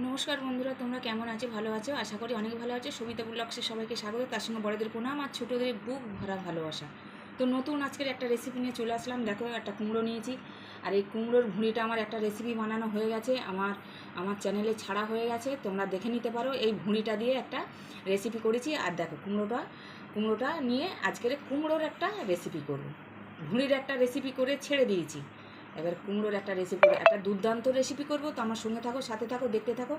নমস্কার বন্ধুরা, তোমরা কেমন আছো? ভালো আছো? আশা করি অনেক ভালো আছো। সবিতা ব্লগসে সবাইকে স্বাগত। তার সঙ্গে বড়দের প্রণাম আর ছোটোদের বুক ভরা ভালোবাসা। তো নতুন আজকের একটা রেসিপি নিয়ে চলে আসলাম। দেখো, একটা কুমড়ো নিয়েছি। আর এই কুমড়োর ভুঁড়িটা আমার একটা রেসিপি বানানো হয়ে গেছে। আমার আমার চ্যানেলে ছাড়া হয়ে গেছে। তোমরা দেখে নিতে পারো। এই ভুঁড়িটা দিয়ে একটা রেসিপি করেছি। আর দেখো, কুমড়োটা কুমড়োটা নিয়ে আজকের কুমড়োর একটা রেসিপি করব। ভুঁড়ির একটা রেসিপি করে ছেড়ে দিয়েছি। এবার কুমড়োর একটা রেসিপি একটা দুর্দান্ত রেসিপি করব। তো আমার সঙ্গে থাকো, সাথে থাকো, দেখতে থাকো।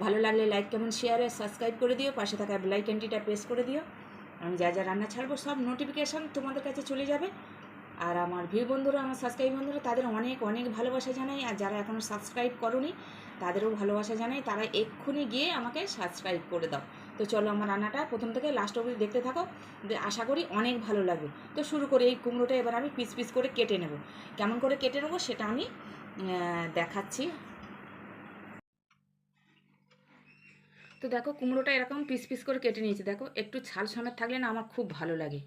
ভালো লাগলে লাইক কেমন শেয়ার আর সাবস্ক্রাইব করে দিও। পাশে থাকা বেল আইকনটিটা প্রেস করে দিও। আমি যা যা রান্না ছাড়বো, সব নোটিফিকেশান তোমাদের কাছে চলে যাবে। আর আমার ভিউ বন্ধুরা, আমার সাবস্ক্রাইব বন্ধুরা, তাদের অনেক অনেক ভালোবাসা জানাই। আর যারা এখনও সাবস্ক্রাইব করনি, তাদেরও ভালোবাসা জানাই। তারা এক্ষুনি গিয়ে আমাকে সাবস্ক্রাইব করে দাও। তো চলো আমার রান্নাটা প্রথম থেকে লাস্ট অবধি দেখতে থাকো। আশা করি অনেক ভালো লাগবে। তো শুরু করি, এই কুমড়োটা এবার আমি পিস পিস করে কেটে নেব। কেমন করে কেটে নেব সেটা আমি দেখাচ্ছি। তো দেখো কুমড়োটা এরকম পিস পিস করে কেটে নিয়েছি। দেখো একটু ছাল সমেত থাকলে না আমার খুব ভালো লাগে।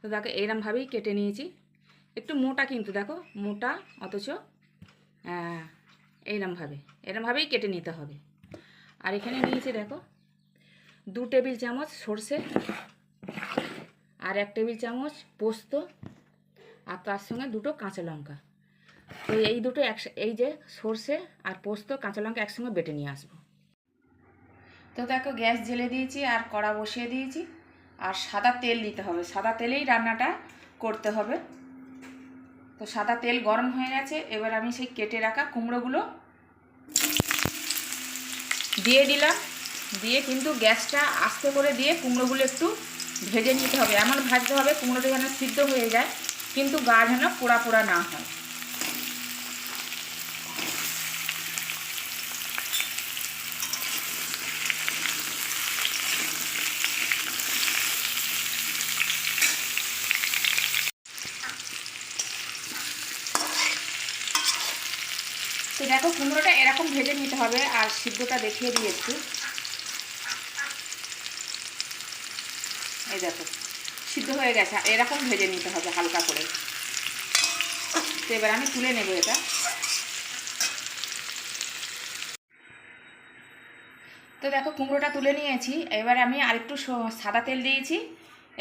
তো দেখো এরমভাবেই কেটে নিয়েছি। একটু মোটা কিন্তু দেখো মোটা অথচ আহ, এইরমভাবে এরমভাবেই কেটে নিতে হবে। আর এখানে নিয়েছি দেখো দু টেবিল চামচ সর্ষে আর এক টেবিল চামচ পোস্ত আর তার সঙ্গে দুটো কাঁচা লঙ্কা। তো এই দুটো এক এই যে সর্ষে আর পোস্ত কাঁচা লঙ্কা একসঙ্গে বেটে নিয়ে আসব। তো দেখো গ্যাস জেলে দিয়েছি আর কড়া বসিয়ে দিয়েছি। আর সাদা তেল দিতে হবে সাদা তেলেই রান্নাটা করতে হবে। তো সাদা তেল গরম হয়ে গেছে, এবার আমি সেই কেটে রাখা কুমড়োগুলো দিয়ে দিলাম। দিয়ে কিন্তু গ্যাসটা আস্তে করে দিয়ে কুমড়োগুলো একটু ভেজে নিতে হবে। এমন ভাজতে হবে কুমড়োটা যেন সিদ্ধ হয়ে যায়, কিন্তু গা যেন পোড়া পোড়া না হয় তো দেখো কুমড়োটা এরকম ভেজে নিতে হবে আর সিদ্ধটা দেখিয়ে একটু এই দেখো, সিদ্ধ হয়ে গেছে। এরকম ভেজে নিতে হবে হালকা করে। তো এবার আমি তুলে নেব এটা। তো দেখো, কুমড়োটা তুলে নিয়েছি। এবার আমি আরেকটু সাদা তেল দিয়েছি।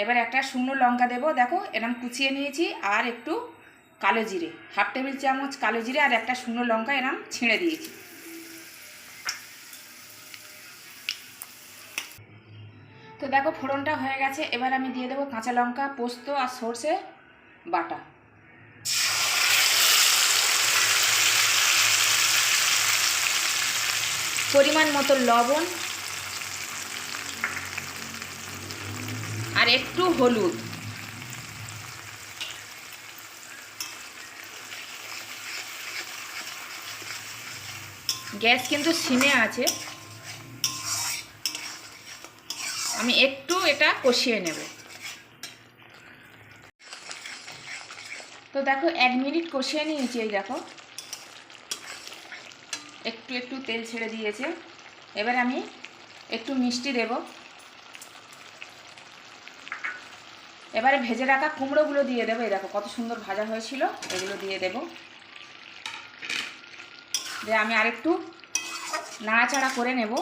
এবার একটা শুকনো লঙ্কা দেবো। দেখো এরকম কুচিয়ে নিয়েছি আর একটু কালো জিরে, হাফ টেবিল চামচ কালো জিরে আর একটা শুকনো লঙ্কা এরম ছিঁড়ে দিয়েছি। তো দেখো ফোড়নটা হয়ে গেছে, এবার আমি দিয়ে দেবো কাঁচা লঙ্কা, পোস্ত আর সর্ষে বাটা। পরিমাণ মতো লবণ আর একটু হলুদ। গ্যাস কিন্তু সিমে আছে। আমি একটু এটা কষিয়ে নেব। তো দেখো, এক মিনিট কষিয়ে নিয়েছি এই দেখো। একটু একটু তেল ছেড়ে দিয়েছে। এবার আমি একটু মিষ্টি দেব। এবারে ভেজে রাখা কুমড়োগুলো দিয়ে দেবো। এই দেখো, কত সুন্দর ভাজা হয়েছিল, এগুলো দিয়ে দেবো। দিয়ে আমি আরেকটু নাড়াচাড়া করে নেব।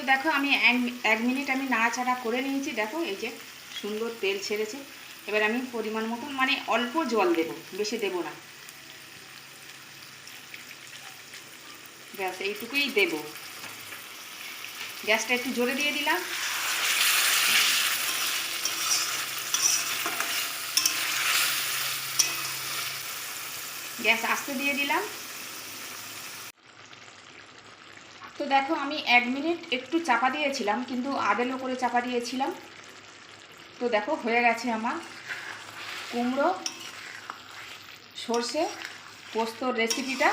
তো দেখো আমি এক- মিনিট আমি নাড়াচাড়া করে নিয়েছি, দেখো এই যে সুন্দর তেল ছেড়েছে। এবার আমি পরিমাণ মতন মানে অল্প জল দেব, বেশি দেব না। ব্যাস, এইটুকুই দেব। গ্যাসটা একটু জোরে দিয়ে দিলাম। গ্যাস আস্তে দিয়ে দিলাম তো দেখো, আমি এক মিনিট একটু চাপা দিয়েছিলাম, কিন্তু আদেলো করে চাপা দিয়েছিলাম। তো দেখো, হয়ে গেছে আমার কুমড়ো, সর্ষে, পোস্তর রেসিপিটা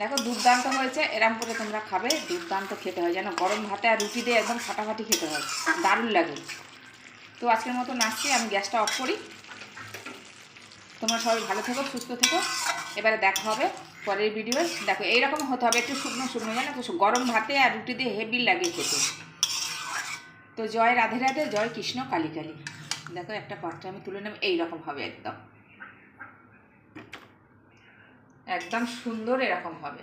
দেখো, দুর্দান্ত হয়েছে, এরম করে তোমরা খাবে, দুর্দান্ত খেতে হয়। যেন গরম ভাতে আর রুটি দিয়ে একদম ফাটাফাটি খেতে হয়, দারুণ লাগে। তো আজকের মতো নাচছি আমি গ্যাসটা অফ করি। তোমরা সবাই ভালো থেকো, সুস্থ থেকো। এবারে দেখা হবে। পরের ভিডিও দেখো, এইরকম হতে হবে, একটু শুকনো শুকনো, জানো তো, গরম ভাতে আর রুটি দিয়ে হেভি লাগে খেতে। তো জয় রাধে রাধে, জয় কৃষ্ণ, কালী কালী। দেখো, একটা পাত্রে আমি তুলে নেব, এইরকম হবে একদম। একদম সুন্দর এরকম হবে।